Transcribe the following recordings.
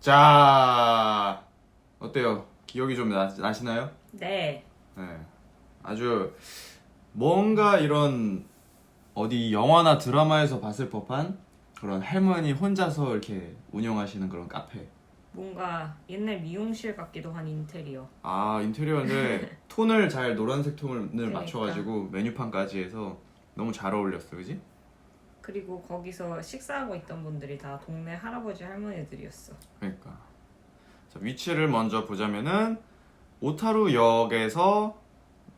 자 어때요? 기억이 좀 나, 나시나요? 네. 네. 아주 뭔가 이런 어디 영화나 드라마에서 봤을 법한 그런 할머니 혼자서 이렇게 운영하시는 그런 카페. 뭔가 옛날 미용실 같기도 한 인테리어. 아 인테리어인데 톤을 잘 노란색 톤을 그러니까. 맞춰가지고 메뉴판까지 해서 너무 잘 어울렸어, 그지? 그리고 거기서 식사하고 있던 분들이 다 동네 할아버지 할머니들이었어. 그러니까 자, 위치를 먼저 보자면은 오타루역에서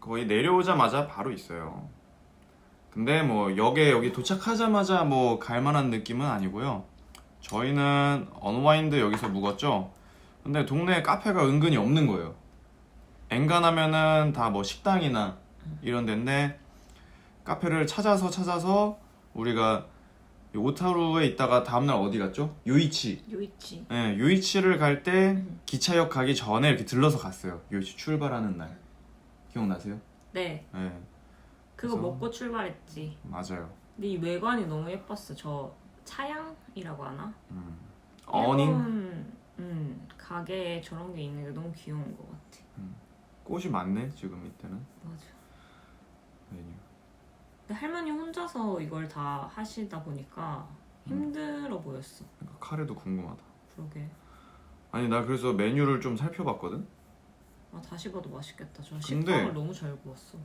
거의 내려오자마자 바로 있어요. 근데 뭐 역에 여기 도착하자마자 뭐 갈만한 느낌은 아니고요. 저희는 언와인드 여기서 묵었죠. 근데 동네에 카페가 은근히 없는 거예요. 엔간하면은 다 뭐 식당이나 이런 데인데 카페를 찾아서 찾아서 우리가 이 오타루에 있다가 다음날 어디 갔죠? 요이치. 요이치. 네, 요이치를 갈 때 기차역 가기 전에 이렇게 들러서 갔어요. 요이치 출발하는 날. 기억나세요? 네. 네, 그거 그래서- 먹고 출발했지. 맞아요. 근데 이 외관이 너무 예뻤어. 저 차양이라고 하나? 음. 어닝 일본, 음, 가게에 저런 게 있는 게 너무 귀여운 것 같아. 꽃이 많네 지금 밑에는 맞아. 메뉴. 할머니 혼자서 이걸 다 하시다 보니까 힘들어 보였어. 그러니까 카레도 궁금하다. 그러게. 아니 나 그래서 메뉴를 좀 살펴봤거든. 아, 다시 봐도 맛있겠다. 저 근데- 식빵을 너무 잘 구웠어.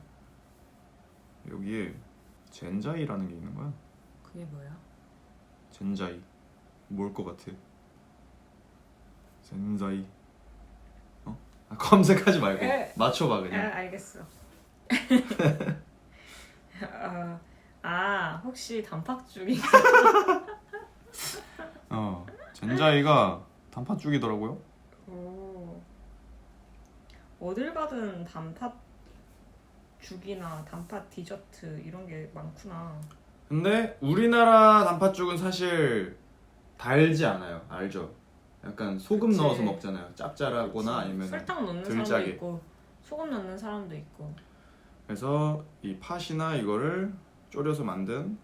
여기에 젠자이라는 게 있는 거야. 그게 뭐야? 젠자이 뭘 것 같아? 젠자이. 어? 아, 검색하지 말고 에. 맞춰봐 아, 그냥. 알겠어. 아, 아, 혹시 단팥죽이 어, 젠자이가 단팥죽이더라고요. 오. 어딜 가든 단팥 죽이나 단팥 디저트 이런 게 많구나. 근데 우리나라 단팥죽은 사실 달지 않아요. 알죠? 약간 소금 그치. 넣어서 먹잖아요. 짭짤하거나 아니면 설탕 넣는 들짜게. 사람도 있고 소금 넣는 사람도 있고. 그래서 이 팥이나 이거를 졸여서 만든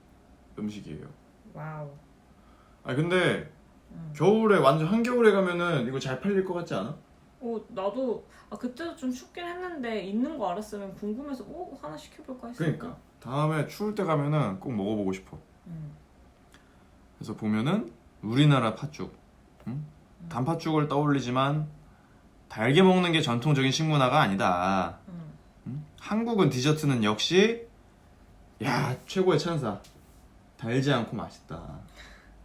음식이에요. 와우. 아 근데 음. 겨울에 완전 한겨울에 가면은 이거 잘 팔릴 것 같지 않아? 어 나도 아 그때도 좀 춥긴 했는데 있는 거 알았으면 궁금해서 오 하나 시켜볼까 했어. 그러니까 다음에 추울 때 가면은 꼭 먹어보고 싶어. 음. 그래서 보면은 우리나라 팥죽, 응? 단팥죽을 떠올리지만 달게 먹는 게 전통적인 식문화가 아니다. 음. 응? 한국은 디저트는 역시 야 최고의 찬사. 달지 않고 맛있다.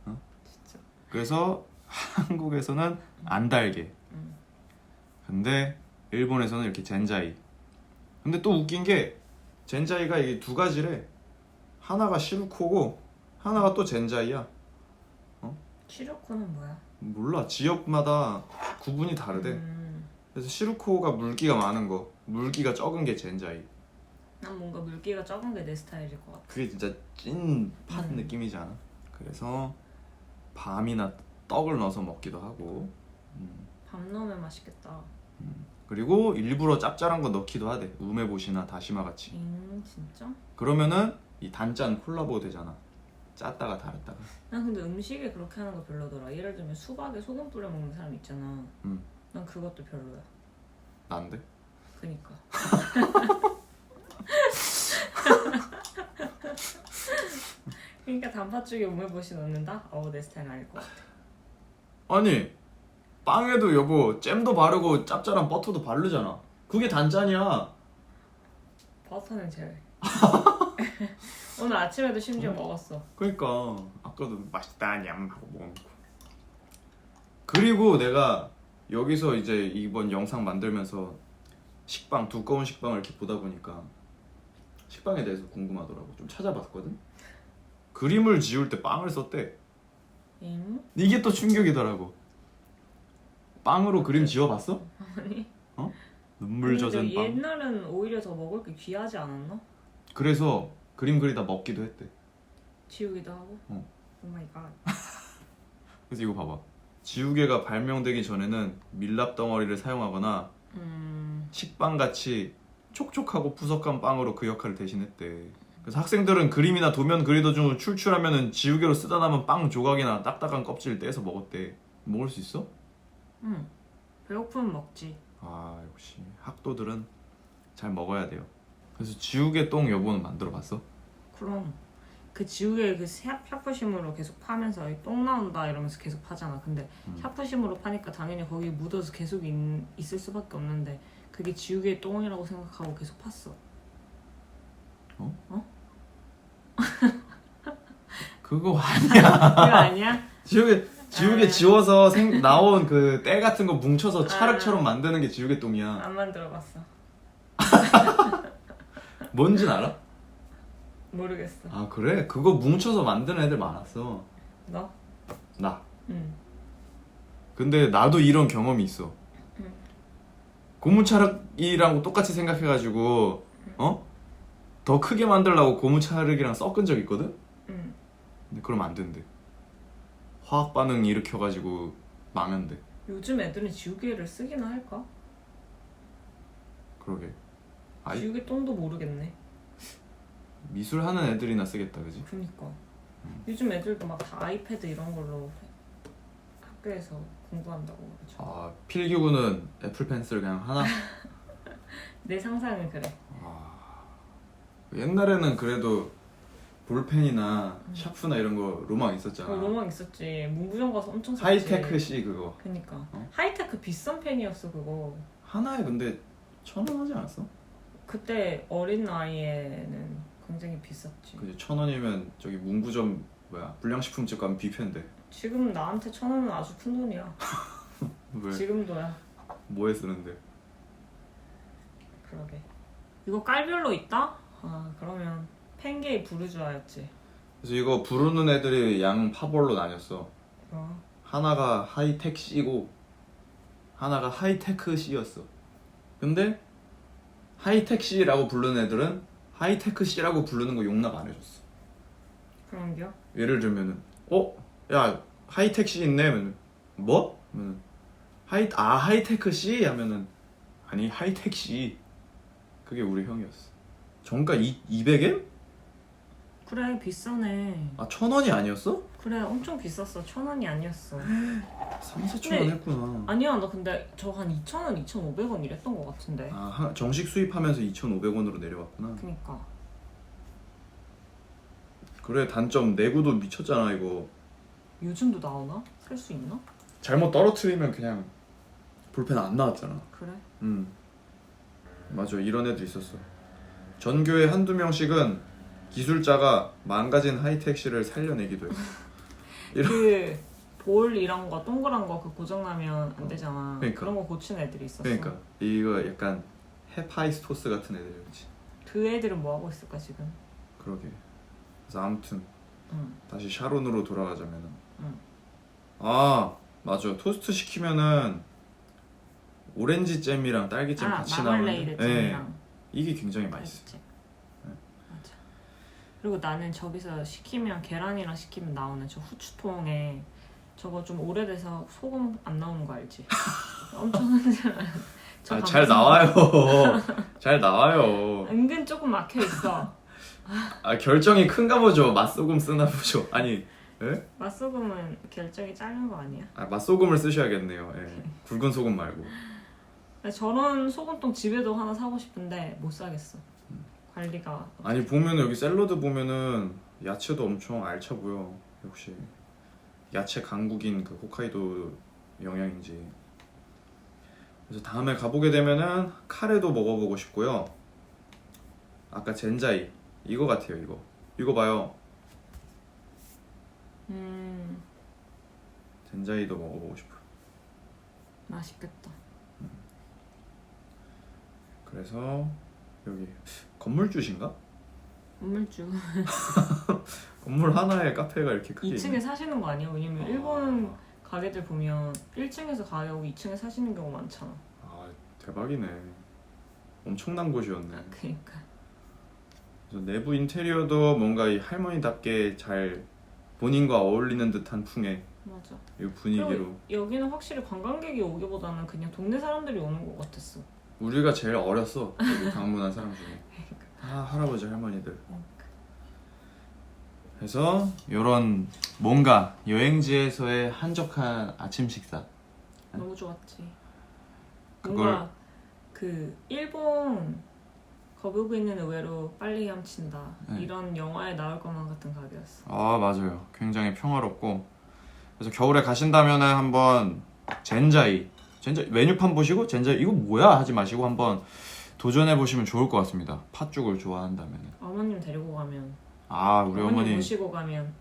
진짜. 그래서 한국에서는 안 달게. 음. 근데 일본에서는 이렇게 젠자이. 근데 또 웃긴 게 젠자이가 이게 두 가지래. 하나가 시루코고 하나가 또 젠자이야. 시로코는 뭐야? 몰라 지역마다 구분이 다르대. 음. 그래서 시루코가 물기가 많은 거, 물기가 적은 게 젠자이. 난 뭔가 물기가 적은 게 내 스타일일 것 같아. 그게 진짜 찐팥 음. 느낌이지 않아? 그래서 밤이나 떡을 넣어서 먹기도 하고. 음. 밤 넣으면 맛있겠다. 그리고 일부러 짭짤한 거 넣기도 하대. 우메보시나 다시마 같이. 음 진짜? 그러면은 이 단짠 콜라보 되잖아. 짰다가 다렸다가. 난 근데 음식에 그렇게 하는 거 별로더라. 예를 들면 수박에 소금 뿌려 먹는 사람 있잖아. 음. 난 그것도 별로야. 난데? 그니까. 그러니까 단팥죽에 우메보시 넣는다? 어, 내 스타일 아닐 것 같아. 아니 빵에도 여보 잼도 바르고 짭짤한 버터도 바르잖아. 그게 단짠이야. 버터는 제외. 오늘 아침에도 심지어 먹었어. 그러니까 아까도 맛있다 냠 하고 먹고. 그리고 내가 여기서 이제 이번 영상 만들면서 식빵 두꺼운 식빵을 이렇게 보다 보니까 식빵에 대해서 궁금하더라고. 좀 찾아봤거든. 그림을 지울 때 빵을 썼대. 잉? 이게 또 충격이더라고. 빵으로 그림 지워봤어? 아니. 눈물 젖은 근데 빵. 옛날은 오히려 더 먹을 게 귀하지 않았나? 그래서 그림 그리다 먹기도 했대. 지우기도 하고. 어. 오 마이 갓. 그래서 이거 봐봐. 지우개가 발명되기 전에는 밀랍 덩어리를 사용하거나 음. 식빵 같이 촉촉하고 푸석한 빵으로 그 역할을 대신했대. 그래서 학생들은 그림이나 도면 그리던 중 출출하면은 지우개로 쓰다 남은 빵 조각이나 딱딱한 껍질을 떼서 먹었대. 먹을 수 있어? 응. 배고프면 먹지. 아 역시 학도들은 잘 먹어야 돼요. 그래서 지우개 똥 여보는 만들어 봤어? 그럼 그 지우개 그 샤- 샤프심으로 계속 파면서 이똥 나온다 이러면서 계속 파잖아. 근데 음. 샤프심으로 파니까 당연히 거기 묻어서 계속 있, 있을 수밖에 없는데 그게 지우개의 똥이라고 생각하고 계속 팠어. 그거 아니야. 그거 아니야? 지우개 지우개 아. 지워서 생, 나온 그 때 같은 거 뭉쳐서 찰흙처럼 만드는 게 지우개 똥이야. 안 만들어봤어. 뭔진 알아? 모르겠어. 아 그래? 그거 뭉쳐서 만드는 애들 많았어. 너? 나. 응. 근데 나도 이런 경험이 있어. 응. 고무차륵이랑 똑같이 생각해가지고 어? 더 크게 만들려고 고무차륵이랑 섞은 적 있거든? 응. 근데 그러면 안 된대. 화학 반응 일으켜가지고 망한대. 요즘 애들은 지우개를 쓰기나 할까? 그러게. 아이 지우개 똥도 모르겠네. 미술 하는 애들이나 쓰겠다, 그지? 그니까. 요즘 애들도 막 다 아이패드 이런 걸로 학교에서 공부한다고 그러죠. 아 필기구는 애플 펜슬 그냥 하나. 내 상상은 그래. 옛날에는 그래도 볼펜이나 샤프나 이런 거 로망 있었잖아. 그 로망 있었지. 문구점 가서 엄청 샀지. 하이테크 씨 그거 그니까. 어? 하이테크 비싼 펜이었어 그거. 하나에 근데 천 원 하지 않았어? 그때 어린 나이에는 굉장히 비쌌지. 그지 천 원이면 저기 문구점 뭐야 불량식품집 가면 뷔페인데 지금 나한테 천 원은 아주 큰 돈이야. 왜 지금도야. 뭐에 쓰는데? 그러게. 이거 깔별로 있다? 아 그러면 펜게이 부르주아였지. 그래서 이거 부르는 애들이 양 파벌로 나뉘었어. 어. 하나가 하이텍 C고 하나가 하이테크 C였어. 근데 하이텍 C라고 부르는 애들은 하이테크 C라고 부르는 거 용납 안 해줬어. 그런겨? 예를 들면은 어? 야 하이텍 C 있네 하면은 뭐? 하면은 하이 아 하이테크 C 하면은 아니 하이텍 C 그게 우리 형이었어. 정가 2 200엔? 그래 비싸네. 아 천 원이 아니었어? 그래 엄청 비쌌어. 천 원이 아니었어. 3, 4천 원 네. 했구나. 아니야 나 근데 저 한 2,000원, 2,500원 이랬던 것 같은데. 아 하- 정식 수입하면서 2,500원으로 내려왔구나. 그니까. 그래 단점 내구도 미쳤잖아 이거. 요즘도 나오나? 살 수 있나? 잘못 떨어뜨리면 그냥 볼펜 안 나왔잖아. 그래? 음 맞아 이런 애들 있었어 전교에 한두 명씩은 기술자가 망가진 하이텍시를 살려내기도 해 이런- 그볼 이런 거 동그란 거 그 고장 나면 안 되잖아. 그러니까. 그런 거 고치는 애들이 있었어. 그러니까 이거 약간 헤파이스토스 같은 애들이었지 그 애들은 뭐 하고 있을까 지금? 그러게 그래서 아무튼 응. 다시 샤론으로 돌아가자면은 응. 아 맞아 토스트 시키면은 오렌지 잼이랑 딸기 잼 아 같이 마멀레이드 나오는데 예, 잼이랑 이게 굉장히 맛있어 딸기잼. 그리고 나는 저기서 시키면 계란이랑 시키면 나오는 저 후추통에 저거 좀 오래돼서 소금 안 나오는 거 알지? 엄청 흔들어. 저 아, 잘 감성- 나와요. 잘 나와요. 은근 조금 막혀 있어. 아 결정이 큰가 보죠. 맛소금 쓰나 보죠. 아니, 예? 맛소금은 결정이 짧은 거 아니야? 아, 맛소금을 쓰셔야겠네요. 예. 굵은 소금 말고. 저런 소금통 집에도 하나 사고 싶은데 못 사겠어. 관리가 아니 보면 여기 샐러드 보면은 야채도 엄청 알차 보여. 역시 야채 강국인 그 홋카이도 영양인지. 그래서 다음에 가보게 되면은 카레도 먹어보고 싶고요. 아까 젠자이 이거 같아요 이거. 이거 봐요. 음 젠자이도 먹어보고 싶어요. 맛있겠다. 그래서 여기 건물주신가? 건물주 건물 하나에 카페가 이렇게 크게 2층에 사시는 거 아니야? 왜냐면 아. 일본 가게들 보면 1층에서 가게하고 2층에 사시는 경우 많잖아. 아 대박이네. 엄청난 곳이었네. 그러니까 그래서 내부 인테리어도 뭔가 이 할머니답게 잘 본인과 어울리는 듯한 풍의 맞아. 이 분위기로 여기는 확실히 관광객이 오기보다는 그냥 동네 사람들이 오는 것 같았어. 우리가 제일 어렸어 여기 방문한 사람 중에 아 할아버지 할머니들 그래서 이런 뭔가 여행지에서의 한적한 아침 식사 너무 좋았지. 그걸- 뭔가 그 일본 거북이는 의외로 빨리 헤엄친다 네. 이런 영화에 나올 것만 같은 가게였어. 아 맞아요 굉장히 평화롭고 그래서 겨울에 가신다면은 한번 젠자이 젠자 메뉴판 보시고 젠자이 이거 뭐야? 하지 마시고 한번 도전해 보시면 좋을 것 같습니다. 팥죽을 좋아한다면 어머님 데리고 가면. 아 우리 어머님 어머니. 모시고 가면.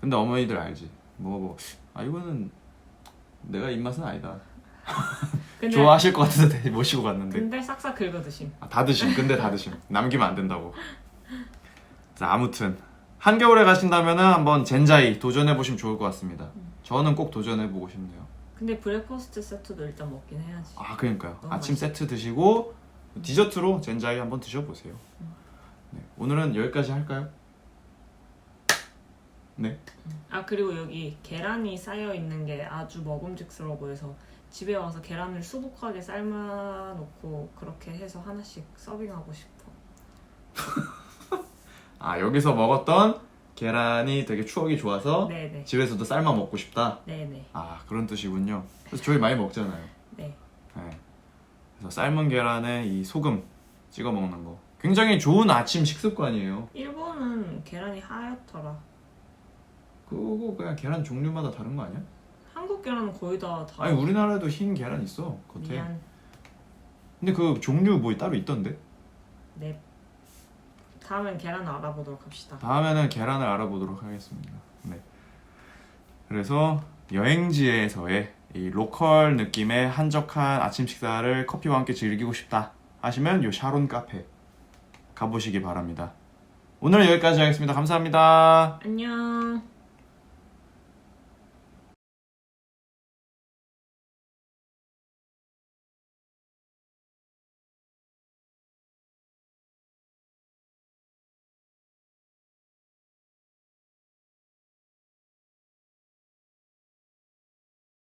근데 어머니들 알지? 먹어보고 아 이거는 내가 입맛은 아니다. 근데 좋아하실 것 같아서 데- 모시고 갔는데. 근데 싹싹 긁어 드심. 아, 다 드심. 근데 다 드심. 남기면 안 된다고. 자 아무튼. 한겨울에 가신다면은 한번 젠자이 도전해 보시면 좋을 것 같습니다. 저는 꼭 도전해 보고 싶네요 근데 브레이퍼스트 세트도 일단 먹긴 해야지. 아 그러니까요 너무 아침 세트 드시고 디저트로 젠자이 한번 드셔보세요 네, 오늘은 여기까지 할까요? 네 아 그리고 여기 계란이 쌓여 있는 게 아주 먹음직스러워 보여서 집에 와서 계란을 수북하게 삶아 놓고 그렇게 해서 하나씩 서빙하고 싶어. 아 여기서 먹었던 계란이 되게 추억이 좋아서 네네 집에서도 삶아 먹고 싶다. 네네 아 그런 뜻이군요. 그래서 저희 많이 먹잖아요. 네. 네. 그래서 삶은 계란에 이 소금 찍어 먹는 거 굉장히 좋은 아침 식습관이에요. 일본은 계란이 하얗더라. 그거 그냥 계란 종류마다 다른 거 아니야? 한국 계란은 거의 다 다. 아니 우리나라에도 흰 계란 있어 겉에. 미안. 근데 그 종류 뭐 따로 있던데? 네. 다음엔 계란을 알아보도록 합시다. 다음에는 계란을 알아보도록 하겠습니다. 네. 그래서 여행지에서의 이 로컬 느낌의 한적한 아침 식사를 커피와 함께 즐기고 싶다 하시면 요 샤론 카페 가보시기 바랍니다. 오늘은 여기까지 하겠습니다. 감사합니다. 안녕.